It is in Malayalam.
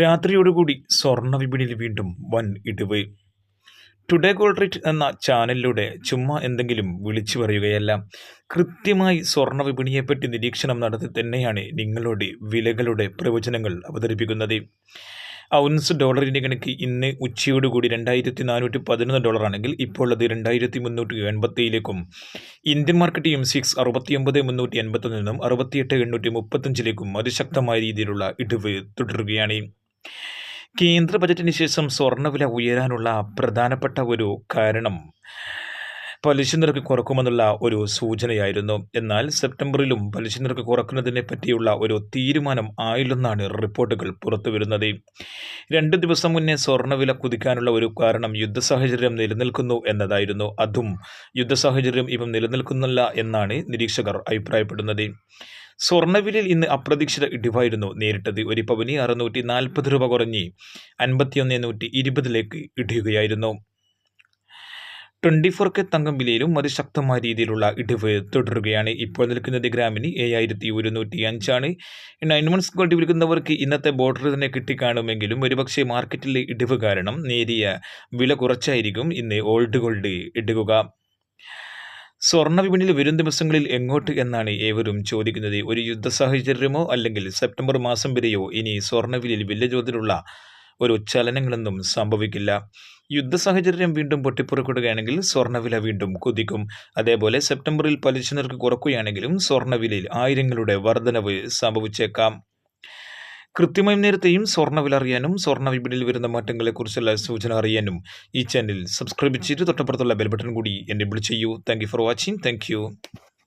രാത്രിയോടുകൂടി സ്വർണ വിപണിയിൽ വീണ്ടും വൻ ഇടിവ്. ടുഡേ ഗോൾഡ് റേറ്റ് എന്ന ചാനലിലൂടെ ചുമ്മാ എന്തെങ്കിലും വിളിച്ചു പറയുകയല്ല. കൃത്യമായി സ്വർണ വിപണിയെപ്പറ്റി നിരീക്ഷണം നടത്തി തന്നെയാണ് നിങ്ങളുടെ വിലകളുടെ പ്രവചനങ്ങൾ അവതരിപ്പിക്കുന്നത്. ഔൺസ് ഡോളറിന്റെ കണക്ക് ഇന്ന് ഉച്ചയോടുകൂടി രണ്ടായിരത്തി നാനൂറ്റി പതിനൊന്ന് ഡോളറാണെങ്കിൽ ഇപ്പോൾ അത് രണ്ടായിരത്തി മുന്നൂറ്റി എൺപത്തിയിലേക്കും ഇന്ത്യൻ മാർക്കറ്റ് എം സിക്സ് അറുപത്തിയൊമ്പത് മുന്നൂറ്റി എൺപത്തൊന്നിൽ നിന്നും അറുപത്തിയെട്ട് എണ്ണൂറ്റി മുപ്പത്തഞ്ചിലേക്കും അതിശക്തമായ രീതിയിലുള്ള ഇടിവ് തുടരുകയാണ്. കേന്ദ്ര ബജറ്റിന് ശേഷം സ്വർണവില ഉയരാനുള്ള പ്രധാനപ്പെട്ട ഒരു കാരണം പലിശ നിരക്ക് കുറക്കുമെന്നുള്ള ഒരു സൂചനയായിരുന്നു. എന്നാൽ സെപ്റ്റംബറിലും പലിശ നിരക്ക് കുറക്കുന്നതിനെ പറ്റിയുള്ള ഒരു തീരുമാനം ആയില്ലെന്നാണ് റിപ്പോർട്ടുകൾ പുറത്തുവരുന്നത്. രണ്ട് ദിവസം മുന്നേ സ്വർണവില കുതിക്കാനുള്ള ഒരു കാരണം യുദ്ധ സാഹചര്യം നിലനിൽക്കുന്നു എന്നതായിരുന്നു. അതും യുദ്ധ സാഹചര്യം ഇവ നിലനിൽക്കുന്നില്ല എന്നാണ് നിരീക്ഷകർ അഭിപ്രായപ്പെടുന്നത്. സ്വർണവിലയിൽ ഇന്ന് അപ്രതീക്ഷിത ഇടിവായിരുന്നു. നേരിട്ടത് ഒരു പവനി അറുന്നൂറ്റി നാൽപ്പത് രൂപ കുറഞ്ഞ് അൻപത്തിയൊന്ന് നൂറ്റി ഇരുപതിലേക്ക് ഇടിയുകയായിരുന്നു. ട്വന്റി ഫോർ കെ തങ്കം വിലയിലും അതിശക്തമായ രീതിയിലുള്ള ഇടിവ് തുടരുകയാണ്. ഇപ്പോൾ നിൽക്കുന്നത് ഗ്രാമിന് ഏഴായിരത്തി ഒരുന്നൂറ്റി അഞ്ചാണ് നയൻ മന്ത്സ് ഗോൾഡ് വിൽക്കുന്നവർക്ക് ഇന്നത്തെ ബോർഡർ തന്നെ കിട്ടിക്കാണുമെങ്കിലും ഒരുപക്ഷെ മാർക്കറ്റിലെ ഇടിവ് കാരണം നേരിയ വില കുറച്ചായിരിക്കും ഇന്ന് ഓൾഡ് ഗോൾഡ് ഇടുക. സ്വർണ വിപണിയിൽ വരും ദിവസങ്ങളിൽ എങ്ങോട്ട് എന്നാണ് ഏവരും ചോദിക്കുന്നത്. ഒരു യുദ്ധ സാഹചര്യമോ അല്ലെങ്കിൽ സെപ്റ്റംബർ മാസം വരെയോ ഇനി സ്വർണവിലയിൽ വലിയ തോതിലുള്ള ഒരു ചലനങ്ങളൊന്നും സംഭവിക്കില്ല. യുദ്ധ സാഹചര്യം വീണ്ടും പൊട്ടിപ്പുറപ്പെടുകയാണെങ്കിൽ സ്വർണവില വീണ്ടും കുതിക്കും. അതേപോലെ സെപ്റ്റംബറിൽ പലിശ നിരക്ക് കുറക്കുകയാണെങ്കിലും സ്വർണവിലയിൽ ആയിരങ്ങളുടെ വർധനവ് സംഭവിച്ചേക്കാം. കൃത്യമായും നേരത്തെയും സ്വർണവില അറിയാനും സ്വർണ വിപണിയിൽ വരുന്ന മാറ്റങ്ങളെക്കുറിച്ചുള്ള സൂചന അറിയാനും ഈ ചാനൽ സബ്സ്ക്രൈബ് ചെയ്ത് തൊട്ടപ്പുറത്തുള്ള ബെൽ ബട്ടൺ കൂടി വിളിച്ചു ചെയ്യൂ. Thank for watching thank